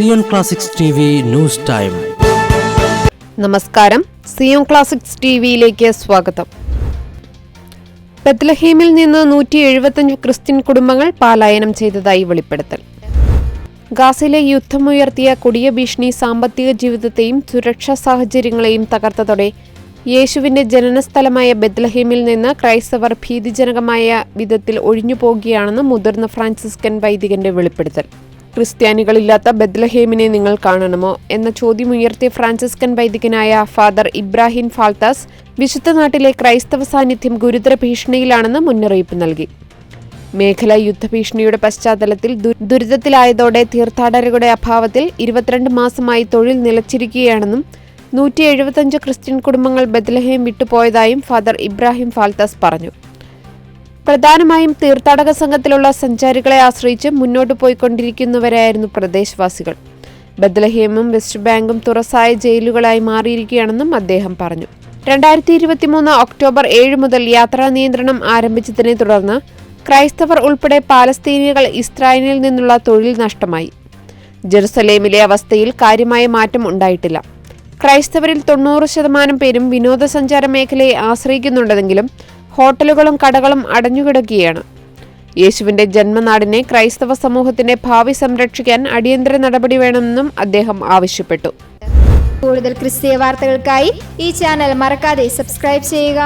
Zion classics news time. നമസ്കാരം. Zion classics T വിയിലേക്ക് സ്വാഗതം. ബത്ലഹീമിൽ നിന്ന് നൂറ്റി എഴുപത്തഞ്ച് ക്രിസ്ത്യൻ കുടുംബങ്ങൾ പാലായനം ചെയ്തതായി വെളിപ്പെടുത്തൽ. ഗാസിലെ യുദ്ധമുയർത്തിയ കൊടിയ ഭീഷണി സാമ്പത്തിക ജീവിതത്തെയും സുരക്ഷാ സാഹചര്യങ്ങളെയും തകർത്തതോടെ യേശുവിന്റെ ജനനസ്ഥലമായ ബെത്ലഹീമിൽ നിന്ന് ക്രൈസ്തവർ ഭീതിജനകമായ വിധത്തിൽ ഒഴിഞ്ഞു പോകുകയാണെന്ന് മുതിർന്ന ഫ്രാൻസിസ്കൻ വൈദികന്റെ വെളിപ്പെടുത്തൽ. ക്രിസ്ത്യാനികളില്ലാത്ത ബദ്ലഹേമിനെ നിങ്ങൾ കാണണമോ? എന്ന ചോദ്യമുയർത്തിയ ഫ്രാൻസിസ്കൻ വൈദികനായ ഫാദർ ഇബ്രാഹിം ഫാൽത്താസ് വിശുദ്ധ നാട്ടിലെ ക്രൈസ്തവ സാന്നിധ്യം ഗുരുതര ഭീഷണിയിലാണെന്ന് മുന്നറിയിപ്പ് നൽകി. മേഖല യുദ്ധഭീഷണിയുടെ പശ്ചാത്തലത്തിൽ ദുരിതത്തിലായതോടെ തീർത്ഥാടകരുടെ അഭാവത്തിൽ ഇരുപത്തിരണ്ട് മാസമായി തൊഴിൽ നിലച്ചിരിക്കുകയാണെന്നും നൂറ്റി എഴുപത്തഞ്ച് ക്രിസ്ത്യൻ കുടുംബങ്ങൾ ബദ്ലഹേം വിട്ടുപോയതായും ഫാദർ ഇബ്രാഹിം ഫാൽത്താസ് പറഞ്ഞു. പ്രധാനമായും തീർത്ഥാടക സംഘത്തിലുള്ള സഞ്ചാരികളെ ആശ്രയിച്ച് മുന്നോട്ട് പോയിക്കൊണ്ടിരിക്കുന്നവരായിരുന്നു പ്രദേശവാസികൾ. ബദ്ലഹേമും വെസ്റ്റ് ബാങ്കും തുറസായ ജയിലുകളായി മാറിയിരിക്കുകയാണെന്നും അദ്ദേഹം പറഞ്ഞു. രണ്ടായിരത്തി ഇരുപത്തിമൂന്ന് ഒക്ടോബർ ഏഴ് മുതൽ യാത്രാ നിയന്ത്രണം ആരംഭിച്ചതിനെ തുടർന്ന് ക്രൈസ്തവർ ഉൾപ്പെടെ പാലസ്തീനികൾ ഇസ്രായേലിൽ നിന്നുള്ള തൊഴിൽ നഷ്ടമായി. ജെറുസലേമിലെ അവസ്ഥയിൽ കാര്യമായ മാറ്റം ഉണ്ടായിട്ടില്ല. ക്രൈസ്തവരിൽ തൊണ്ണൂറ് ശതമാനം പേരും വിനോദസഞ്ചാര മേഖലയെ ആശ്രയിക്കുന്നുണ്ടെങ്കിലും ഹോട്ടലുകളും കടകളും അടഞ്ഞുകിടക്കുകയാണ്. യേശുവിന്റെ ജന്മനാടിനെ ക്രൈസ്തവ സമൂഹത്തിന്റെ ഭാവി സംരക്ഷിക്കാൻ അടിയന്തര നടപടി വേണമെന്നും അദ്ദേഹം ആവശ്യപ്പെട്ടു. കൂടുതൽ ക്രിസ്തീയ വാർത്തകൾക്കായി ഈ ചാനൽ മറക്കാതെ സബ്സ്ക്രൈബ് ചെയ്യുക.